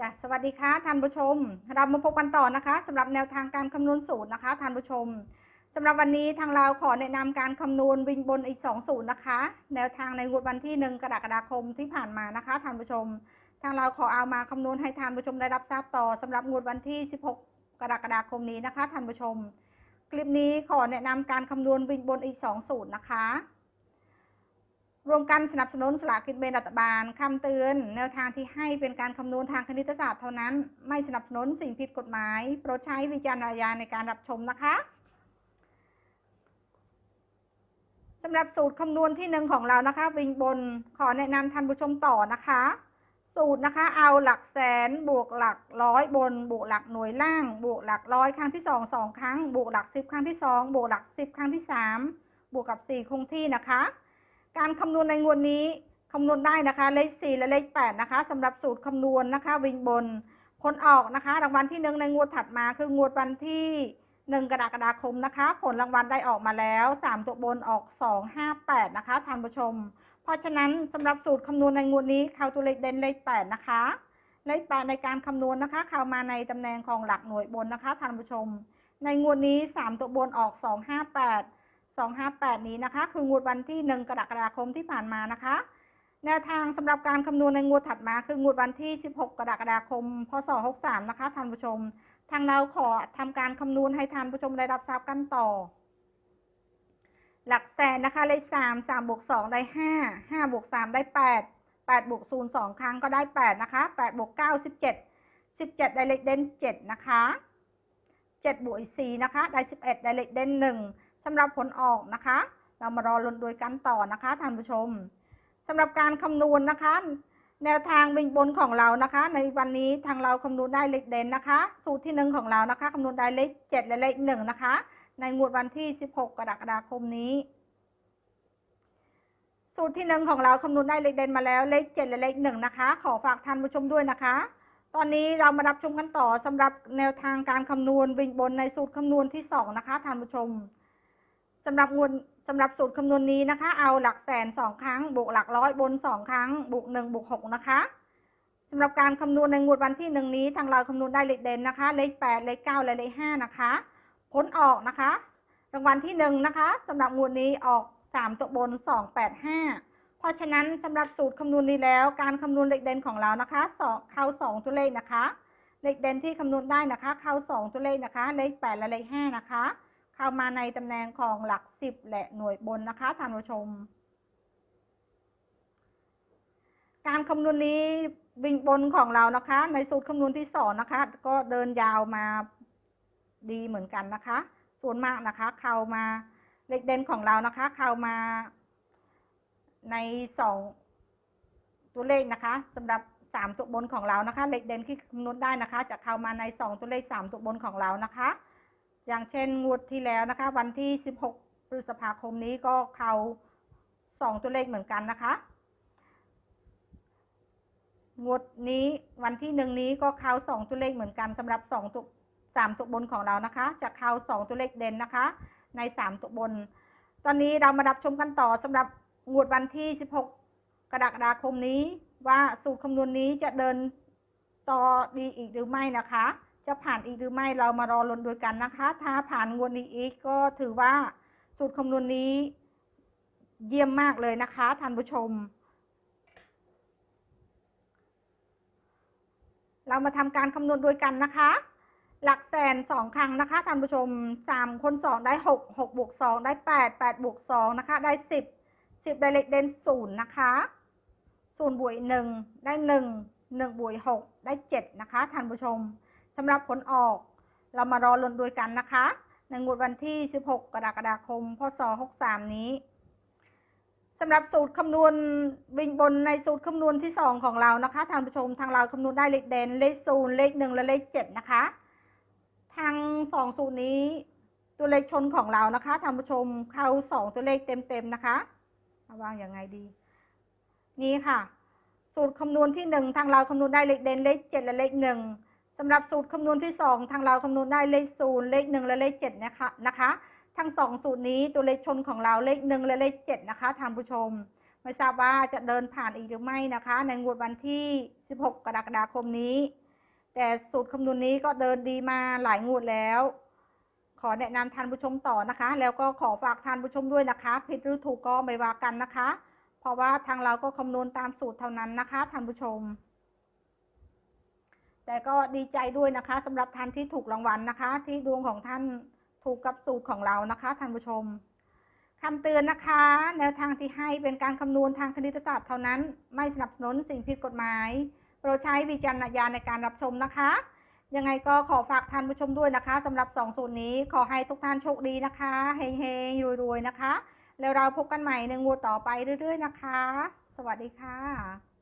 จ้ะสวัสดีค่ะท่านผู้ชม เรามาพบกันต่อนะคะสำหรับแนวทางการคำนวณสูตรนะคะท่านผู้ชมสำหรับวันนี้ทางเราขอแนะนำการคำนวณวิ่งบนอีก2สูตรนะคะ แนวทางในงวดวันที่ 1 กรกฎาคมที่ผ่านมานะคะท่านผู้ชม ทางเราขอเอามาคำนวณให้ท่านผู้ชมได้รับทราบต่อสำหรับงวดวันที่ 16 กรกฎาคมนี้นะคะท่านผู้ชม คลิปนี้ขอแนะนำการคำนวณวิ่งบนอีก2สูตรนะคะ รวมกันสนับสนุนสลากกินแบ่งรัฐบาลคำเตือน แนวทางที่ให้เป็นการคำนวณทางคณิตศาสตร์เท่านั้น ไม่สนับสนุนสิ่งผิดกฎหมาย โปรดใช้วิจารณญาณในการรับชมนะคะสำหรับสูตรคำนวณที่หนึ่งของเรานะคะ วิ่งบนขอแนะนำท่านผู้ชมต่อนะคะ สูตรนะคะเอาหลักแสนบวกหลักร้อยบน บวกหลักหน่วยล่าง บวกหลักร้อยครั้งที่สองสองครั้ง บวกหลักสิบครั้งที่สองบวกหลักสิบครั้งที่สามบวกกับสี่คงที่นะคะ การคำนวณในงวดนี้คำนวณได้นะคะเลข4และเลข8นะคะสำหรับสูตรคำนวณนะคะ วิ่งบนผลออกนะคะ รางวัลที่หนึ่งในงวดถัดมาคืองวดวันที่1กรกฎาคมนะคะ ผลรางวัลได้ออกมาแล้ว3ตัวบนออก2 5 8นะคะท่านผู้ชม เพราะฉะนั้นสำหรับสูตรคำนวณในงวดนี้เข้าตัวเลขเด่นเลข8นะคะ เลข8ในการคำนวณนะคะ เข้ามาในตำแหน่งของหลักหน่วยบนนะคะท่านผู้ชม ในงวดนี้3ตัวบนออก2 5 8 258 นี้นะคะ คืองวดวันที่ 1 กรกฎาคมที่ผ่านมานะคะ แนวทางสำหรับการคำนวณในงวดถัดมาคืองวดวันที่ 16 กรกฎาคม พศ 63 นะคะท่านผู้ชม ทางเราขอทำการคำนวณให้ท่านผู้ชมได้รับทราบกันต่อ หลักแสนนะคะเลข3 3บวก2ได้ 5 5บวก3ได้ 8 8บวก0 2 ครั้งก็ได้ 8 นะคะ8บวก9 17 17 ได้เลขเด่น7นะคะ7บวก4นะคะ ได้ 11 ได้เลขเด่น1 สำหรับผลออกนะคะ เรามารอลุ้นโดยกันต่อนะคะท่านผู้ชมสำหรับการคำนวณนะคะ แนวทางวิ่งบนของเรานะคะ ในวันนี้ทางเราคำนวณได้เลขเด่นนะคะ สูตรที่หนึ่งของเรานะคะคำนวณได้เลข7และเลข1นะคะ ในงวดวันที่ 16 กรกฎาคมนี้สูตรที่หนึ่งของเราคำนวณได้เลขเด่นมาแล้วเลข7และเลข1นะคะ ขอฝากท่านผู้ชมด้วยนะคะ ตอนนี้เรามารับชมกันต่อสำหรับแนวทางการคำนวณวิ่งบนในสูตรคำนวณที่สองนะคะท่านผู้ชม สำหรับงวดสำหรับสูตรคำนวณนี้นะคะ เอาหลักแสนสองครั้งบวกหลักร้อยบนสองครั้งบวกหนึ่งบวกหกนะคะสำหรับการคำนวณในงวดวันที่หนึ่งนี้ ทางเราคำนวณได้เลขเด่นนะคะ เลขแปดเลขเก้าและเลขห้านะคะผลออกนะคะรางวัลที่หนึ่งนะคะสำหรับงวดนี้ออกสามตัวบนสองแปดห้าเพราะฉะนั้นสำหรับสูตรคำนวณนี้แล้ว การคำนวณเลขเด่นของเรานะคะสองเข้าสองตัวเลขนะคะ เลขเด่นที่คำนวณได้นะคะ เข้าสองตัวเลขนะคะ เลขแปดและเลขห้านะคะ เข้ามาในตำแหน่งของหลักสิบและหน่วยบนนะคะท่านผู้ชม การคำนวณนี้วิ่งบนของเรานะคะ ในสูตรคำนวณที่สองนะคะ ก็เดินยาวมาดีเหมือนกันนะคะ ส่วนมากนะคะ เข้ามาเลขเด่นของเรานะคะ เข้ามาในสองตัวเลขนะคะสำหรับสามตัวบนของเรานะคะ เลขเด่นที่คำนวณได้นะคะ จะเข้ามาในสองตัวเลขสามตัวบนของเรานะคะ อย่างเช่นงวดที่แล้วนะคะ วันที่ 16 พฤษภาคมนี้ก็เข้าสองตัวเลขเหมือนกันนะคะ งวดนี้วันที่หนึ่งนี้ก็เข้าสองตัวเลขเหมือนกันสำหรับสองตัวสามตัวบนของเรานะคะ จะเข้าสองตัวเลขเด่นนะคะ ในสามตัวบน ตอนนี้เรามารับชมกันต่อสำหรับงวดวันที่ 16 กรกฎาคมนี้ว่าสูตรคำนวณนี้จะเดินต่อดีอีกหรือไม่นะคะ จะผ่านอีกหรือไม่เรามารอลุ้นด้วยกันนะคะ ถ้าผ่านงวดนี้อีกก็ถือว่าสูตรคำนวณนี้ เยี่ยมมากเลยนะคะท่านผู้ชม เรามาทำการคำนวณด้วยกันนะคะ หลักแสนสองครั้งนะคะท่านผู้ชมสามคนสองได้หกหกบวกสองได้แปดแปดบวกสองนะคะ ได้สิบสิบได้เลขเด่นศูนย์นะคะศูนย์บวกหนึ่งได้หนึ่งหนึ่งบวกหกได้เจ็ดนะคะท่านผู้ชม สำหรับผลออก เรามารอลุ้นด้วยกันนะคะในงวดวันที่ 16 กรกฎาคม พศ 63 นี้สำหรับสูตรคำนวณวิ่งบนในสูตรคำนวณที่ 2 ของเรานะคะท่านผู้ชมทางเราคำนวณได้เลขเด่นเลขศูนย์เลขหนึ่งและเลขเจ็ดนะคะ ทางสองสูตรนี้ตัวเลขชนของเรานะคะท่านผู้ชมเข้าสองตัวเลขเต็มๆนะคะวางอยังไงดี นี่ค่ะ สูตรคำนวณที่หนึ่งทางเราคำนวณได้เลขเด่นเลขเจ็ดและเลขหนึ่ง สำหรับสูตรคำนวณที่สองทางเราคำนวณได้เลขศูนย์เลขหนึ่งและเลขเจ็ดนะคะนะคะทั้งสองสูตรนี้ตัวเลขชนของเราเลขหนึ่งและเลขเจ็ดนะคะท่านผู้ชม ไม่ทราบว่าจะเดินผ่านอีกหรือไม่นะคะ ในงวดวันที่ 16 กรกฎาคมนี้ แต่สูตรคำนวณนี้ก็เดินดีมาหลายงวดแล้ว ขอแนะนำท่านผู้ชมต่อนะคะ แล้วก็ขอฝากท่านผู้ชมด้วยนะคะ ผิดหรือถูกก็ไม่ว่ากันนะคะ เพราะว่าทางเราก็คำนวณตามสูตรเท่านั้นนะคะท่านผู้ชม แต่ก็ดีใจด้วยนะคะสำหรับท่านที่ถูกรางวัลนะคะ ที่ดวงของท่านถูกกับสูตรของเรานะคะท่านผู้ชมคำเตือนนะคะ แนวทางที่ให้เป็นการคำนวณทางคณิตศาสตร์เท่านั้น ไม่สนับสนุนสิ่งผิดกฎหมายโปรดใช้วิจารณญาณในการรับชมนะคะ ยังไงก็ขอฝากท่านผู้ชมด้วยนะคะสำหรับสองสูตรนี้ขอให้ทุกท่านโชคดีนะคะเฮงๆรวยๆนะคะ แล้วเราพบกันใหม่ในงวดต่อไปเรื่อย ๆ นะคะ สวัสดีค่ะ